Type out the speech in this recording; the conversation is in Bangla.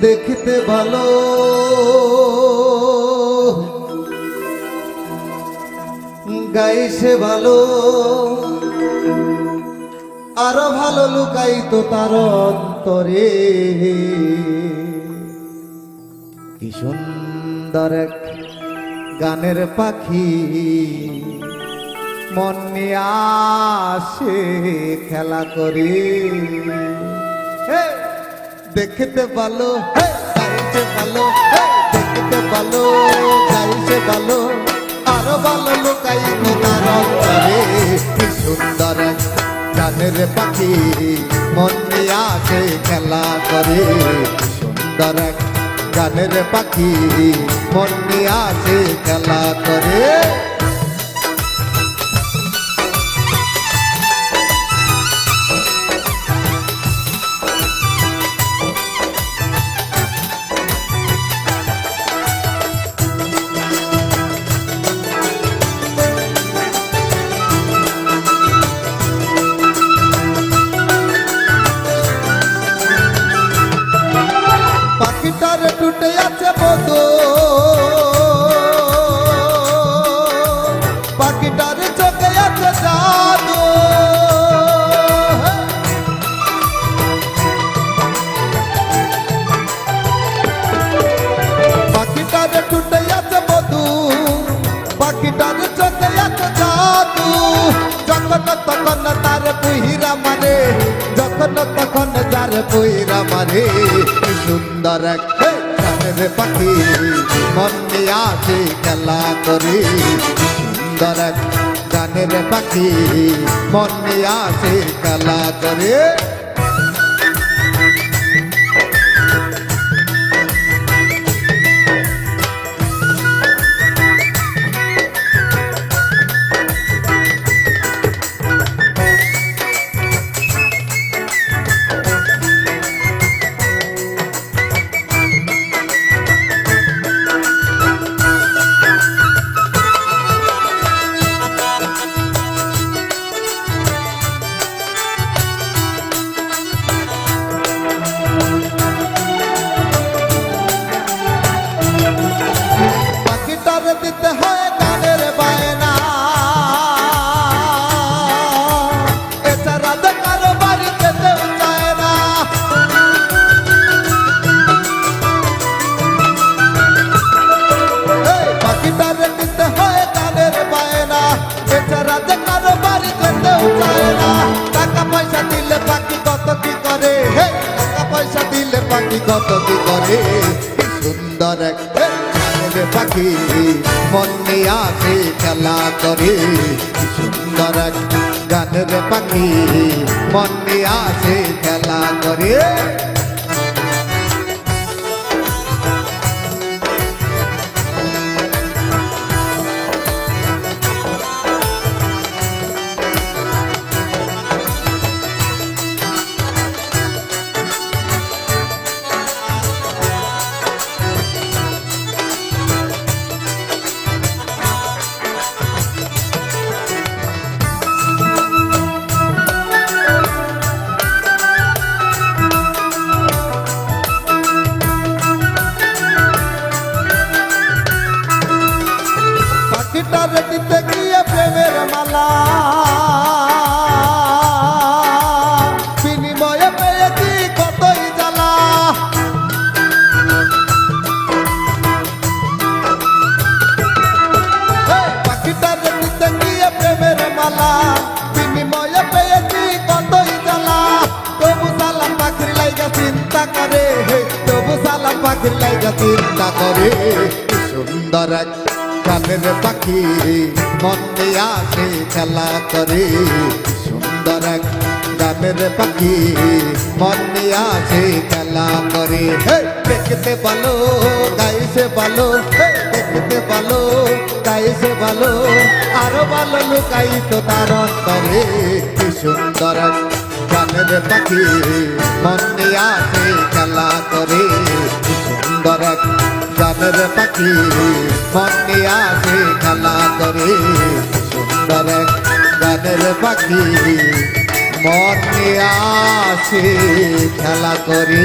দেখতে ভালো। গাইছে ভালো। আরও ভালো লুকাই তো তার অন্তরে। কি সুন্দর এক গানের পাখি। মন নিয়ে আসে খেলা করে। দেখতে ভালো হে, গাইতে ভালো দেখতে ভালো গাইতে ভালো। আরও ভালো লুকাই কি সুন্দর গানের পাখি। মন আসে খেলা করে সুন্দর গানের পাখি। মন আসে খেলা করে। বধু পাখিটার চোখে আছে জাদু। যখন তখন তার পুহিরা মারে, যখন তখন তার পুহিরা কি সুন্দর গানের পাখি, মন নিয়ে আসে খেলা করে। সুন্দর গানের পাখি, মন নিয়ে আসে খেলা করে। পাখি কত কি করে? সুন্দর এক পাখি। মন নিয়ে আসে খেলা করে। সুন্দর গানের পাখি। মন নিয়ে আসে খেলা করে। পাখিটার দিতে গিয়ে প্রেমের মালা। বিনিময়ে পেয়েছি কতই জ্বালা। পাখিটার দিতে গিয়ে প্রেমের মালা। বিনিময়ে পেয়েছি কতই জ্বালা। তবু সালাম পাখির লাইগা চিন্তা করে। তবু সালাম পাখির লাইগা চিন্তা করে। সুন্দর গানের পাখি মন আসে খেলা করে। সুন্দর এক পাখি মন আসে খেলা করে। দেখতে ভালো গাইছে হে, দেখতে ভালো গাইছে ভালো। আরও ভালো লুকাই তো তার অন্তরে। কি সুন্দর এক পাখি মন আসে খেলা করে। সুন্দর গানের পাখি বনে আসে খেলা করে। সুন্দর গানের পাখি মনে আসে খেলা করে।